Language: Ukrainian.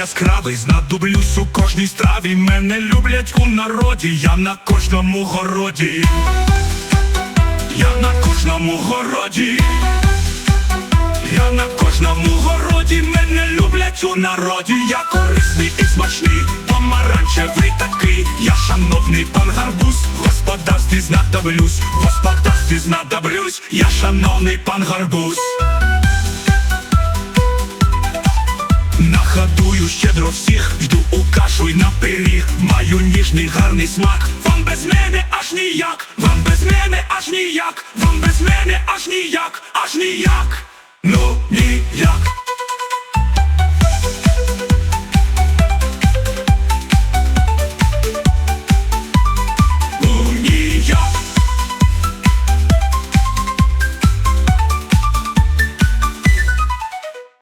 яскравий, знадоблюсь у кожній страві. Мене люблять у народі, я на кожному городі. Я на кожному городі. Я на кожному городі, мене люблять у народі. Я корисний і смачний, помаранчевий такий. Я шановний пан гарбуз, господарстві знадоблюсь, господарстві знадоблюсь, я шановний пан гарбуз. Нагадую щедро всіх, йду у кашу й на пиріг. Маю ніжний гарний смак, вам без мене аж ніяк, вам без мене аж ніяк, вам без мене аж ніяк, аж ніяк, ну ніяк